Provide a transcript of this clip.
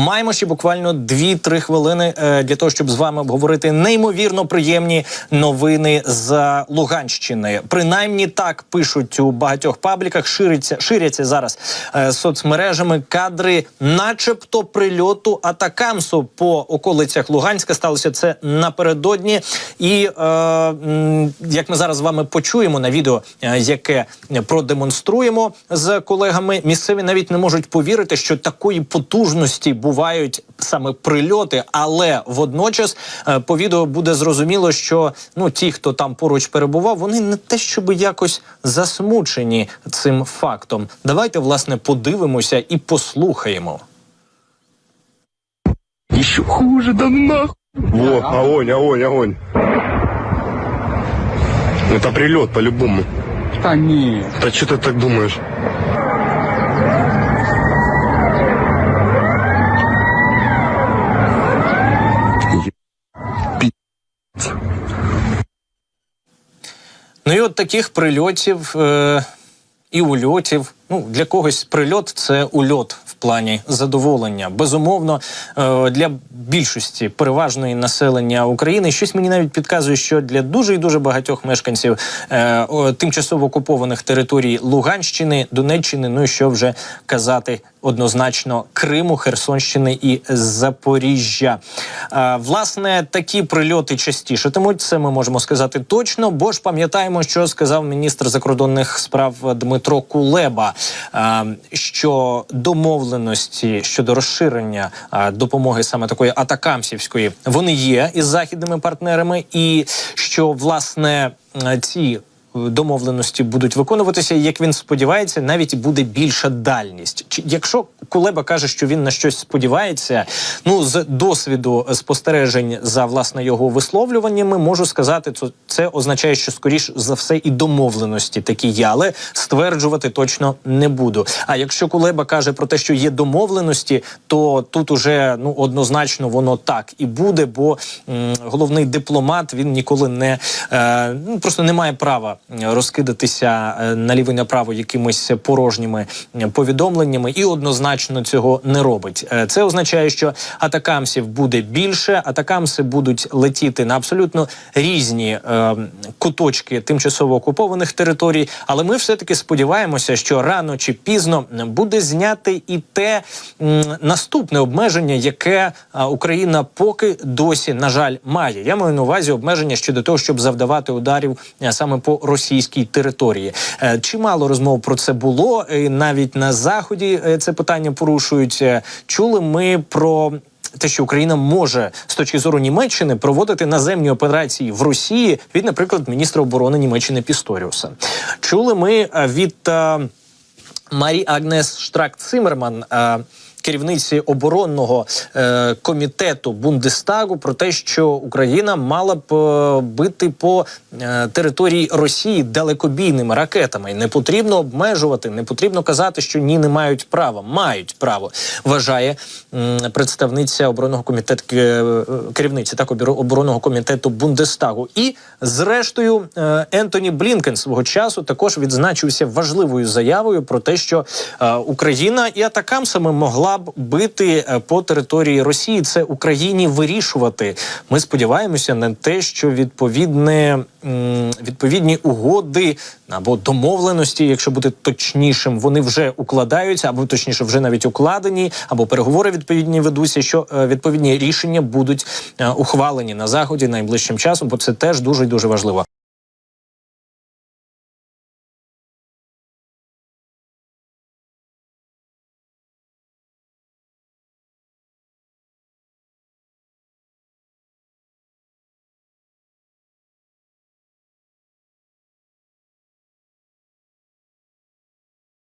Маємо ще буквально 2-3 хвилини е, для того, щоб з вами обговорити неймовірно приємні новини з Луганщини. Принаймні так пишуть у багатьох пабліках. Ширяться ширяться зараз е, соцмережами кадри, начебто прильоту атакамсу по околицях Луганська. Сталося це напередодні. І е, як ми зараз з вами почуємо на відео, е, яке продемонструємо з колегами, місцеві навіть не можуть повірити, що такої потужності бувають саме прильоти, але водночас е, по відео буде зрозуміло, що ну ті, хто там поруч перебував, вони не те, щоб якось засмучені цим фактом. Давайте власне подивимося і послухаємо. Еще хуже, да нахуй. Во, огонь, огонь, огонь. Это прилет по-любому. Да нет. Да что ты так думаешь? Ну і от таких прильотів е, і ульотів. Ну для когось прильот це ульот в плані задоволення. Безумовно, е, для більшості переважної населення України щось мені навіть підказує, що для дуже і дуже багатьох мешканців е, о, тимчасово окупованих територій Луганщини, Донеччини, ну і що вже казати однозначно Криму, Херсонщини і Запоріжжя. Е, власне, такі прильоти частішатимуть. Це ми можемо сказати точно, бо ж пам'ятаємо, що сказав міністр закордонних справ Дмитро Кулеба, е, що домовленості щодо розширення е, допомоги саме такої атакамсівської вони є із західними партнерами, і що власне ці домовленості будуть виконуватися, як він сподівається, навіть буде більша дальність. Чи якщо Кулеба каже, що він на щось сподівається, ну з досвіду спостережень за власне його висловлюваннями, можу сказати, це, це означає, що скоріш за все і домовленості такі є, але стверджувати точно не буду. А якщо Кулеба каже про те, що є домовленості, то тут уже ну однозначно воно так і буде, бо м, головний дипломат він ніколи не е, ну, просто не має права розкидатися е, наліво і направо якимись порожніми повідомленнями, і однозначно цього не робить. Е, Це означає, що атакамсів буде більше. Атакамси будуть летіти на абсолютно різні е, куточки тимчасово окупованих територій. Але ми все таки сподіваємося, що рано чи пізно буде зняти і те м, наступне обмеження, яке Україна поки досі на жаль має. Я маю на увазі обмеження щодо того, щоб завдавати ударів е, саме по російській території. Е, Чимало розмов про це було навіть на заході е, це питання порушують. Е, Чули ми про. Те, що Україна може з точки зору Німеччини проводити наземні операції в Росії від, наприклад, міністра оборони Німеччини Пісторіуса. Чули ми е, від е, Марі Агнес Штрак Цимерман. Керівниці оборонного е, комітету Бундестагу про те, що Україна мала б е, бити по е, території Росії далекобійними ракетами. Не потрібно обмежувати, не потрібно казати, що ні, не мають права. Мають право, вважає м, представниця оборонного комітету е, керівниці так оборонного комітету Бундестагу. І зрештою е, Ентоні Блінкен свого часу також відзначився важливою заявою про те, що е, Україна і атакамсами могла б бити е, по території Росії. Це Україні вирішувати. Ми сподіваємося на те, що відповідне відповідні угоди або домовленості, якщо бути точнішим, вони вже укладаються, або точніше, вже навіть укладені, або переговори відповідні ведуться, що е, відповідні рішення будуть е, ухвалені на заході найближчим часом, бо це теж дуже дуже важливо.